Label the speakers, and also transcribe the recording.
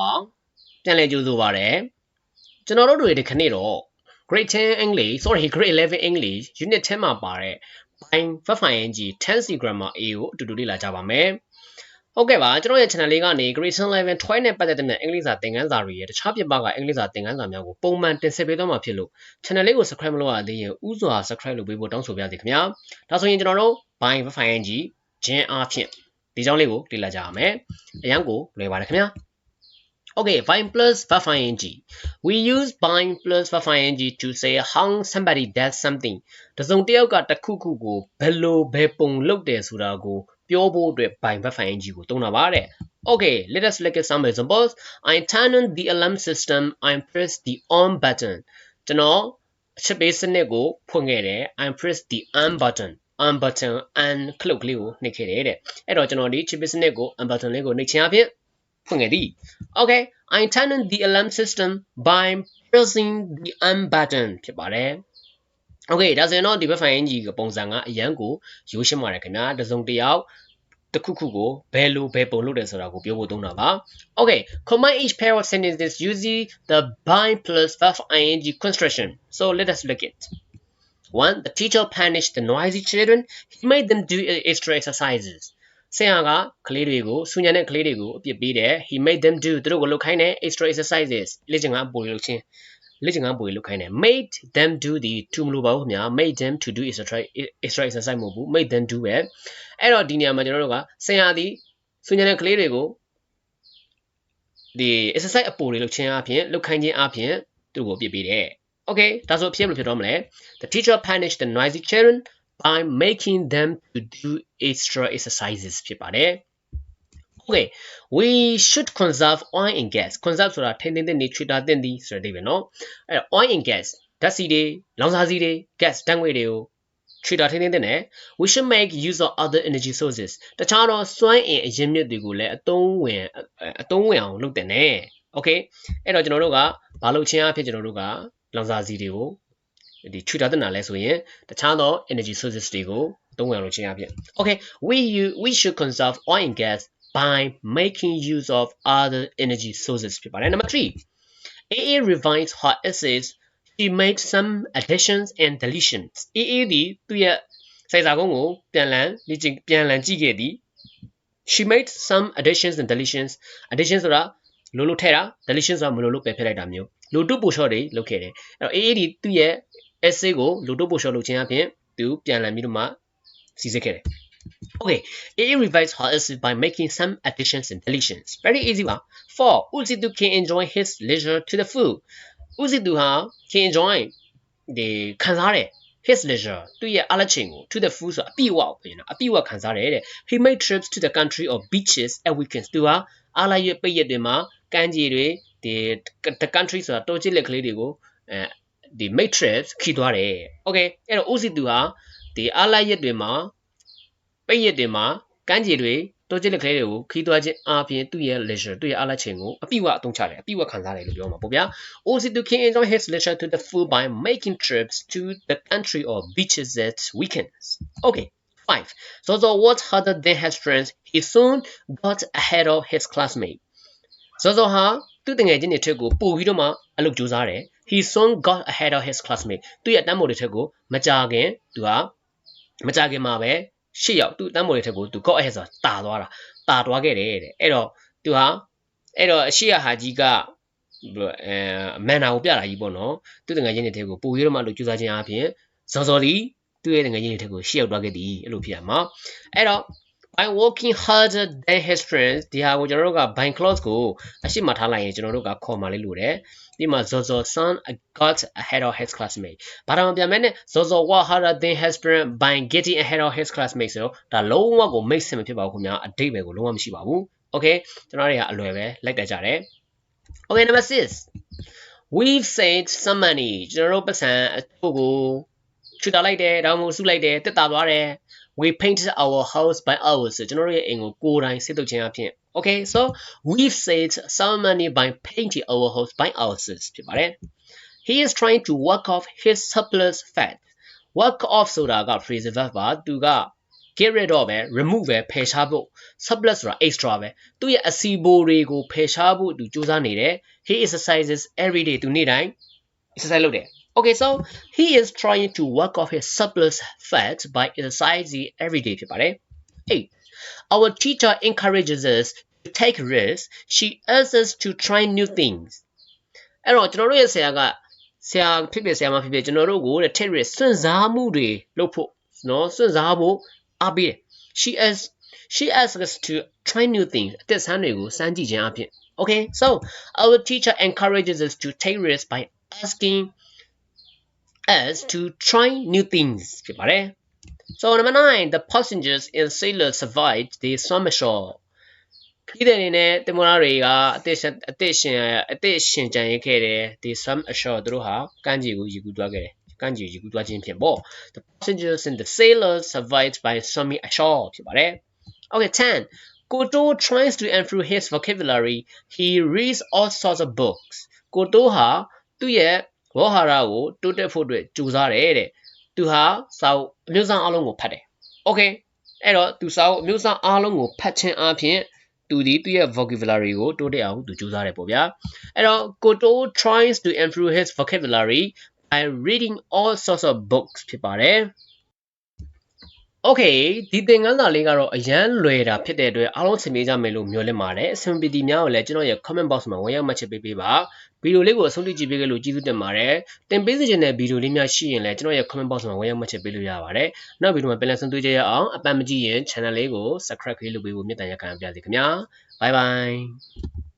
Speaker 1: ပါပြန်လည်ကြိုဆိုပါရစေကျွန်တော်တို့တွေဒီခဏတော့ grade 10 English sorry grade 11 English unit 10မှာပါတဲ့ by 5ing 10c grammar A ကိုအတူတူလေ့လာကြပါမယ်ဟုတ်ကဲ့ပါကျွန်တော်ရဲ့ channel လေးကနေ grade 11 12နဲ့ပတ်သက်တဲ့အင်္ဂလိပ်စာသင်ခန်းစာတွေရဲ့တခြားပြပကအင်္ဂလိပ်စာသင်ခန်းစာများကိုပုံမှန်တင်ဆက်ပေးသွားမှာဖြစ်လို့ channel လေးကို subscribe မလုပ်ရသေးရင်ဥစွာ subscribe လုပ်ပေးဖို့တောင်းဆိုပါရစေခင်ဗျာဒါဆိုရင်ကျွန်တော်တို့ by 5ing ဂျင်းအားဖြင့်ဒီကြောင်းလေးကိုလေ့လာကြရမယ်အရန်ကိုလွယ်ပါတယ်ခင်ဗျာ Okay, bind plus verb ing. We use bind plus verb ing to say how somebody does something. တစုံတစ်ယောက်ကတစ်ခုခုကိုဘယ်လိုဘယ်ပုံလုပ်တယ်ဆိုတာကိုပြောဖို့အတွက် bind verb ing ကိုသုံးတာပါတဲ့ Okay, let us look at some examples. I turn on the alarm system. I press the on button. ကျွန်တော်အချက်ပေးစနစ်ကိုဖွင့်ခဲ့တယ် I press the on button. on button and ခလုတ်ကလေးကိုနှိပ်ခဲ့တယ်တဲ့အဲ့တော့ကျွန်တော်ဒီချစ်ပစ်စနစ်ကို on button လေးကိုနှိပ်ခြင်းအပြင်ဖွင့် ခဲ့သည် Okay I turned the alarm system by pressing the on button ဖြစ်ပါတယ် Okay ဒါဆိုရင်တော့ဒီဘက်ဖိုင်ကြီးကပုံစံကအရန်ကိုရိုးရှင်းပါတယ်ခင်ဗျာတစုံတစ်ယောက်တခုခုကိုဘယ်လိုဘယ်ပုံလုပ်တယ်ဆိုတာကိုပြောဖို့သုံးတာပါ Okay combine each pair of sentences using the by plus verb ing construction so let us look at one the teacher punished the noisy children he made them do extra exercises ဆရာကကလေးတွေကိုဆူညံတဲ့ကလေးတွေကိုအပြစ်ပေးတယ် he made them do သူတို့ကိုလုပ်ခိုင်းတယ် extra exercises လေ့ကျင့်ခန်းပိုလုပ်ခြင်းလေ့ကျင့်ခန်းပိုလုပ်ခိုင်းတယ် made them do ဒီ to မလို့ပါဘူးခင်ဗျာ made them to do extra extra exercise မဟုတ်ဘူး made them do ပဲအဲ့တော့ဒီနေရာမှာကျွန်တော်တို့ကဆရာဒီဆူညံတဲ့ကလေးတွေကိုဒီ exercise အပိုတွေလုပ်ခြင်းအပြင်လုပ်ခိုင်းခြင်းအပြင်သူ့ကိုပြစ်ပေးတယ် Okay ဒါဆိုဖြစ်လို့ဖြစ်တော့မလဲ The teacher punished the noisy children by making them to do extra exercises ဖြစ်ပါတယ် Okay we should conserve oil and gas conserve ဆိုတာထိန်းသိမ်းတဲ့နေချွေတာတင့်သည်ဆိုတဲ့အဓိပ္ပာယ်နော်အဲ့တော့ oil and gas ဓာတ်ဆီတွေလောင်စာဆီတွေ gas ဓာတ်ငွေတွေကို trader ထင်းထင်းတဲ့နဲ့ we should make use of other energy sources တခြားတော့စွမ်းအင်အရင်းမြစ်တွေကိုလည်းအသုံးဝင်အသုံးဝင်အောင်လုပ်တင်တယ် okay အဲ့တော့ကျွန်တော်တို့ကဘာလုပ်ချင်းအဖြစ်ကျွန်တော်တို့ကလောင်စာဆီတွေကို ဒီ Twitter တက်တာလဲဆိုရင်တခြားသော energy sources တွေကိုသုံးဝင်လို့ခြင်းအပြင် Okay we you we should conserve oil and gas by making use of other energy sources ဖြစ်ပါတယ် Number 3 AA revised her essays she made some additions and deletions AA ဒီသူ့ရဲ့စိတ်စာကုန်းကိုပြန်လည်လေ့ကျင့်ပြန်လည်ကြည့်ခဲ့သည် she made some additions and deletions additions ဆိုတာလိုလိုထည့်တာ deletions ဆိုတာမလိုလိုပယ်ဖျက်လိုက်တာမျိုးလိုတုပို့လျှော့တွေလုပ်ခဲ့တယ်အဲ့တော့ AA ဒီသူ့ရဲ့ essay ကိုလူတုပို့ရှော့လုပ်ခြင်းအပြင်သူပြန်လည်ပြီးတော့မှစီစစ်ခဲ့တယ် Okay, AA revised her essay by making some additions and deletions. Very easy ပါ. 4. Uzidu can enjoy his leisure to the full. Uzidu ဟာ can enjoy ဒီခံစားတယ် his leisure သူ့ရဲ့အားလက်ချိန်ကို to the full ဆိုအပြည့်အဝကိုပြင်တာအပြည့်အဝခံစားတယ်တဲ့ he made trips to the country of beaches at weekends သူဟာအားလိုက်ရပိတ်ရက်တွေမှာကမ်းခြေတွေဒီ the country ဆိုတာတိုးချစ်လက်ကလေးတွေကိုအဲ ဒီ matrix ခိသွားတယ်။ Okay အဲ့တော့ OC သူဟာဒီအားလိုက်ရက်တွေမှာပိတ်ရက်တွေမှာကမ်းခြေတွေတိုးကျစ်လက်ကလေးတွေကိုခီးသွားခြင်းအပြင်သူ့ရဲ့ leisure သူ့ရဲ့အားလက်ချိန်ကိုအပြည့်အဝအသုံးချတယ်အပြည့်အဝခံစားတယ်လို့ပြောမှာပေါ့ဗျာ OC သူ can enjoy his leisure to the full by making trips to the country or beaches at weekends okay 5 Zozo worked harder than his friends he soon got ahead of his classmate Zozo ဟာသူ့တငယ်ချင်းတွေထက်ကိုပို့ပြီးတော့မှအလုပ်ကြိုးစားတယ် he soon got ahead of his classmate သူ့ရဲ့တန်းမိုးတွေထက်ကိုမကြခင်သူကမကြခင်မှာပဲရှစ်ယောက်သူ့တန်းမိုးတွေထက်ကိုသူ got ahead ဆိုတာတာသွားတာတာသွားခဲ့တယ်တဲ့အဲ့တော့သူဟာအဲ့တော့အရှိရဟာကြီးကအဲမန်နာကိုပြတာကြီးပေါ့နော်သူ့တငယ်ချင်းတွေထက်ကိုပိုရတော့မှလို့ကြိုးစားခြင်းအပြင်ဇော်ဇော်လီသူ့ရဲ့တငယ်ချင်းတွေထက်ကိုရှစ်ယောက်သွားခဲ့သည်အဲ့လိုဖြစ်ရမှာအဲ့တော့ by working harder than his friends ဒီဟာကိုကျွန်တော်တို့က by clause ကိုအရှိမထားလိုက်ရင်ကျွန်တော်တို့ကခေါ်မှလေးလို့တယ်ဒီမှာ Zozo son got ahead of his classmate ဘာတော့ပြန်မဲ့နဲ့ Zozo worked harder than his friend by getting ahead of his classmate ဆိုတော့ဒါလုံးဝကို make sense မဖြစ်ပါဘူးခင်ဗျာအတိတ်ပဲကိုလုံးဝမရှိပါဘူး okay ကျွန်တော်တွေကအလွယ်ပဲလိုက်တက်ကြတယ် okay number 6 we've saved some money ကျွန်တော်တို့ပတ်စံအချို့ကိုချူတာလိုက်တယ်ဒါမှမဟုတ်စုလိုက်တယ်တက်တာသွားတယ် we painted our house by ours ကျွန်တော်တို့ရဲ့အိမ်ကိုကိုယ်တိုင်စစ်တုပ်ခြင်းအဖြစ် okay so we've saved some money by painting our house by ourselves ဖြစ်ပါတယ် he is trying to work off his surplus fat work off ဆိုတာက phrasal verb ပါသူက get rid of ပဲ remove ပဲဖယ်ရှားဖို့ surplus ဆိုတာ extra ပဲသူ့ရဲ့အစီဘိုတွေကိုဖယ်ရှားဖို့သူစူးစမ်းနေတယ် he exercises every day သူနေ့တိုင်း exercise လုပ်တယ် Okay so he is trying to work off his surplus fat by exercising every day ဖြစ်ပါတယ်8 Our teacher encourages us to take risks she asks us to try new things အဲ့တော့ကျွန်တော်တို့ရဲ့ဆရာကဆရာဖြစ်ဖြစ်ဆရာမဖြစ်ဖြစ်ကျွန်တော်တို့ကိုတဲ့ take risk စွန့်စားမှုတွေလုပ်ဖို့နော်စွန့်စားဖို့အားပေးတယ် she asks she asks us to try new things အသက်ဆန်းတွေကိုစမ်းကြည့်ခြင်းအပြင် okay so our teacher encourages us to take risks by asking us to try new things ဖြစ်ပါတယ် so number 9 the passengers in sailor survived the summer shore ဒီတဲ့နေနဲ့တင်မလာတွေကအသက်ရှင်အသက်ရှင်အသက်ရှင်ကြံရခဲ့တဲ့ the some ashore သူတို့ဟာကမ်းခြေကိုယူကူးသွားခဲ့တယ်ကမ်းခြေယူကူးသွားခြင်းဖြင့်ပေါ့ the passengers and the sailors survived by summy ashore ဖြစ်ပါတယ် okay 10 Koto tries to improve his vocabulary he reads all sorts of books Koto ဟာသူ့ရဲ့ ဝေါ်ဟာရကိုတိုးတက်ဖို့အတွက်ကြိုးစားတယ်တဲ့သူဟာစာအုပ်အမျိုးအစားအလုံးကိုဖတ်တယ် okay အဲ့တော့သူစာအုပ်အမျိုးအစားအလုံးကိုဖတ်ခြင်းအပြင်သူဒီသူ့ရဲ့ vocabulary ကိုတိုးတက်အောင်သူကြိုးစားတယ်ပေါ့ဗျာအဲ့တော့ Koto tries to improve his vocabulary by reading all sorts of books ဖြစ်ပါတယ် Okay ဒီသင်ခန်းစာလေးကတော့အရန်လွယ်တာဖြစ်တဲ့အတွက်အားလုံးဆင်ပြေကြမယ်လို့မျှော်လင့်ပါတယ်အဆင်ပြေဒီများကိုလည်းကျွန်တော်ရဲ့ comment box မှာဝင်ရောက်မှတ်ချက်ပေးပေးပါဗီဒီယိုလေးကိုအဆုံးထိကြည့်ပေးကြလို့ကျေးဇူးတင်ပါတယ်တင်ပေးစီခြင်းတဲ့ဗီဒီယိုလေးများရှိရင်လည်းကျွန်တော်ရဲ့ comment box မှာဝင်ရောက်မှတ်ချက်ပေးလို့ရပါတယ်နောက်ဗီဒီယိုမှာပြန်လည်ဆုံတွေ့ကြရအောင်အပန်မကြည့်ရင် channel လေးကို subscribe လုပ်ပေးဖို့မေတ္တာရပ်ခံပါရစေခင်ဗျာ bye bye